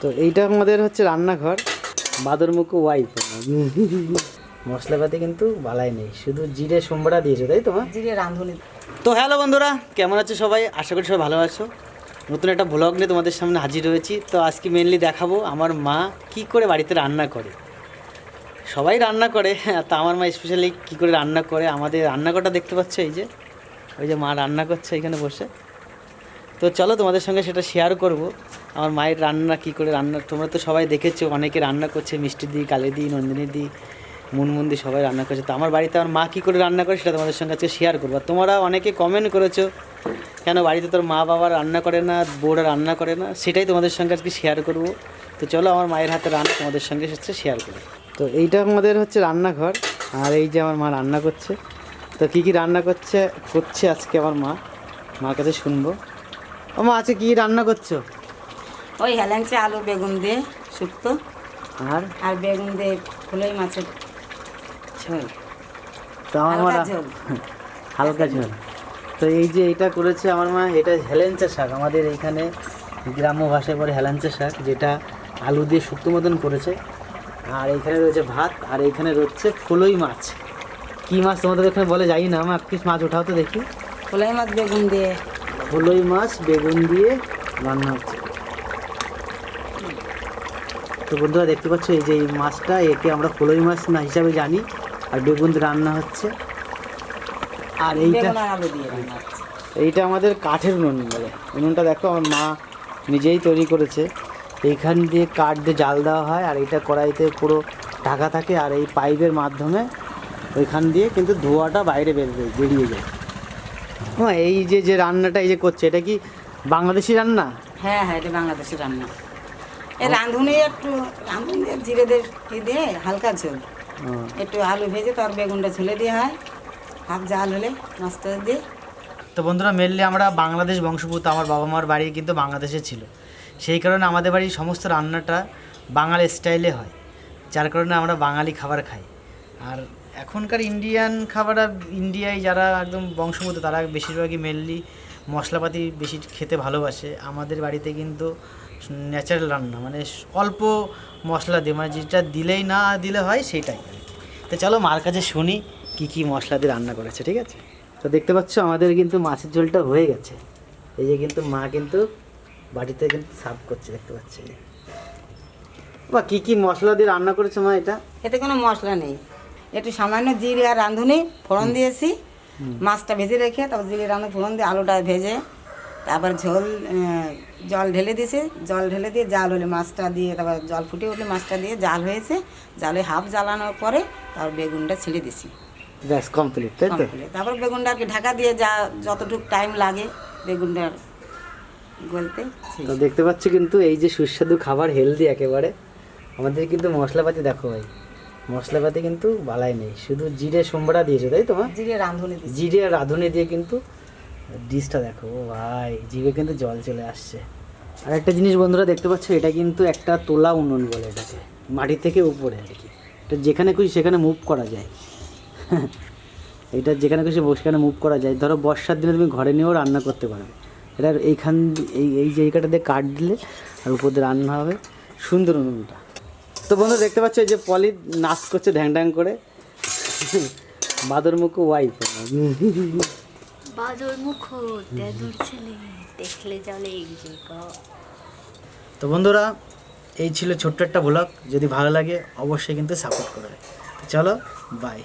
তো এইটা আমাদের হচ্ছে রান্নাঘর। বাদরমুখো ওয়াইফ মশলাপাতি কিন্তু বালাই নেই শুধু জিরে সোমবারা দিয়েছ তাই তো মা? জিরে রাঁধুনি। তো হ্যালো বন্ধুরা কেমন আছো সবাই? আশা করি সবাই ভালো আছো। নতুন একটা ব্লগ নিয়ে তোমাদের সামনে হাজির হয়েছি। তো আজকে মেনলি দেখাবো আমার মা কি করে বাড়িতে রান্না করে। সবাই রান্না করে তা আমার মা স্পেশালি কী করে রান্না করে। আমাদের রান্নাঘরটা দেখতে পাচ্ছ এই যে ওই যে মা রান্না করছে এখানে বসে। তো চলো তোমাদের সঙ্গে সেটা শেয়ার করব। আমার মায়ের রান্না, কি করে রান্না, তোমরা তো সবাই দেখেছ, অনেকে রান্না করছে, মিষ্টি দি, কালি দি, নন্দিনী দি মুনমুন্দি সবাই রান্না করছে। তো আমার বাড়িতে আমার মা কী করে রান্না করে সেটা তোমাদের সঙ্গে আজকে শেয়ার করব। তোমরা অনেকে কমেন্ট করেছ, কেন বাড়িতে তোর মা বাবা রান্না করে না, বউরা রান্না করে না? সেটাই তোমাদের সঙ্গে আজকে শেয়ার করব। তো চলো আমার মায়ের হাতে রান্না তোমাদের সঙ্গে হচ্ছে শেয়ার করি। তো এইটা আমাদের হচ্ছে রান্নাঘর, আর এই যে আমার মা রান্না করছে। তো কী কী রান্না করছে করছে আজকে আমার মা। মার কাছে শুনব। ও মা আছে কী রান্না করছ? ওই হেলেঞ্চে আলু বেগুন দিয়ে শুক্তো। আর? আর বেগুন দিয়ে ফুলই মাছের ঝোল। তো আমার মা হালকা ঝোল। হালকা ঝোল। তো এই যে এটা করেছে আমার মা এটা হেলেঞ্চা শাক। আমাদের এইখানে গ্রাম্য ভাষায় পরে হেলেঞ্চা শাক যেটা আলু দিয়ে শুক্তো মতন করেছে। আর এইখানে রয়েছে ভাত আর এইখানে রয়েছে ফুলই মাছ। কি মাছ তোমাদের এখানে বলে যাই না আমার পিস মাছ ওঠাও তো দেখি। ফুলই মাছ বেগুন দিয়ে। ফুলই মাছ বেগুন দিয়ে রান্না হচ্ছে। তো বন্ধুরা দেখতে পাচ্ছ এই যে এই মাছটা একে আমরা ফুলই মাছ না হিসাবে জানি আর বেগুন রান্না হচ্ছে। আর এইটা। এইটা আমাদের কাঠের উনুন বলে। উনুনটা দেখো আমার মা নিজেই তৈরি করেছে। এইখান দিয়ে কাঠ দিয়ে জাল দেওয়া হয় আর এইটা কড়াইতে পুরো ঢাকা থাকে আর এই পাইপের মাধ্যমে ওইখান দিয়ে কিন্তু ধোঁয়াটা বাইরে বেরিয়ে বেরিয়ে যায়। হ্যাঁ এই যে যে রান্নাটা এই যে করছে এটা কি বাংলাদেশি রান্না? হ্যাঁ হ্যাঁ এটা বাংলাদেশের রান্না। রাঁধুনি একটু রাঁধুনি জিরে দিয়ে দিয়ে হালকা ঝোল। একটু আলু ভেজে তার বেগুনটা ঝুলে দেওয়া হয়। হাফ জাল হলে মাছটা দিয়ে। তো বন্ধুরা মেনলি আমরা বাংলাদেশ বংশভূত আমার বাবা মার বাড়ি কিন্তু বাংলাদেশে ছিল। সেই কারণে আমাদের বাড়ির সমস্ত রান্নাটা বাঙালি স্টাইলে হয়। যার কারণে আমরা বাঙালি খাবার খাই। আর এখনকার ইন্ডিয়ান খাবার ইন্ডিয়ায় যারা একদম বংশভূত তারা বেশিরভাগই মেনলি মশলাপাতি বেশি খেতে ভালোবাসে। আমাদের বাড়িতে কিন্তু ন্যাচারাল রান্না মানে অল্প মশলা দিয়ে মানে যেটা দিলেই না দিলে হয় সেটাই। তো চলো মার কাছে শুনি কি কি মশলা দিয়ে রান্না করেছে ঠিক আছে? তো দেখতে পাচ্ছ আমাদের কিন্তু মাছের ঝোলটা হয়ে গেছে। এই যে কিন্তু মা কিন্তু বাড়িতে কিন্তু সার্ভ করছে দেখতে পাচ্ছি বা কি কি মশলা দিয়ে রান্না করেছে মা এটা? এতে কোনো মশলা নেই। একটু সামান্য জিরে আর রাঁধুনি ফোড়ন দিয়েছি মাছটা ভেজে রেখে তারপর জিরে রান্না ফোড়ন দিয়ে আলুটা ভেজে তারপর ঝোল জল ঢেলে দিয়েছি। জল ঢেলে দিয়ে জাল হলে মাছটা দিয়ে তারপর জল ফুটে উঠলে মাছটা দিয়ে জাল হয়েছে। জালে হাফ জ্বালানোর পরে তারপর বেগুনটা ছেড়ে দিছি ব্যাস কমপ্লিট তাই তো? তারপর বেগুনটা আর কি ঢাকা দিয়ে যা যতটুকু টাইম লাগে বেগুনটার গলতে তো দেখতে পাচ্ছ কিন্তু এই যে সুস্বাদু খাবার হেলদি একেবারে। আমাদের কিন্তু মশলাপাতি দেখো ভাই মশলাপাতি কিন্তু বালাই নেই। শুধু জিরে সোমবারা দিয়েছ তাই তো জিরে রাঁধুনি জিরে রাঁধুনি দিয়ে কিন্তু ডিশটা দেখো ও ভাই জিভে কিন্তু জল চলে আসছে। আর একটা জিনিস বন্ধুরা দেখতে পাচ্ছ এটা কিন্তু একটা তোলা উনুন বলে এটাকে মাটি থেকে উপরে আর কি। এটা যেখানে খুশি সেখানে মুভ করা যায়। এটা যেখানে খুশি সেখানে মুভ করা যায়। ধরো বর্ষার দিনে তুমি ঘরে নিয়েও রান্না করতে পারবে এটা এইখান এই এই জায়গাটা দিয়ে কাট দিলে আর উপর দিয়ে রান্না হবে। সুন্দর উনুনটা। তো বন্ধু দেখতে পাচ্ছ এই যে পলি নাচ করছে ঢ্যাং ঢ্যাং করে। বাদরমুখো ওয়াইফ বাদর মুখ দেদুর ছেলে দেখলে জলে তো বন্ধুরা এই ছিল ছোট্ট একটা ব্লগ যদি ভালো লাগে অবশ্যই কিন্তু সাপোর্ট করবে চলো বাই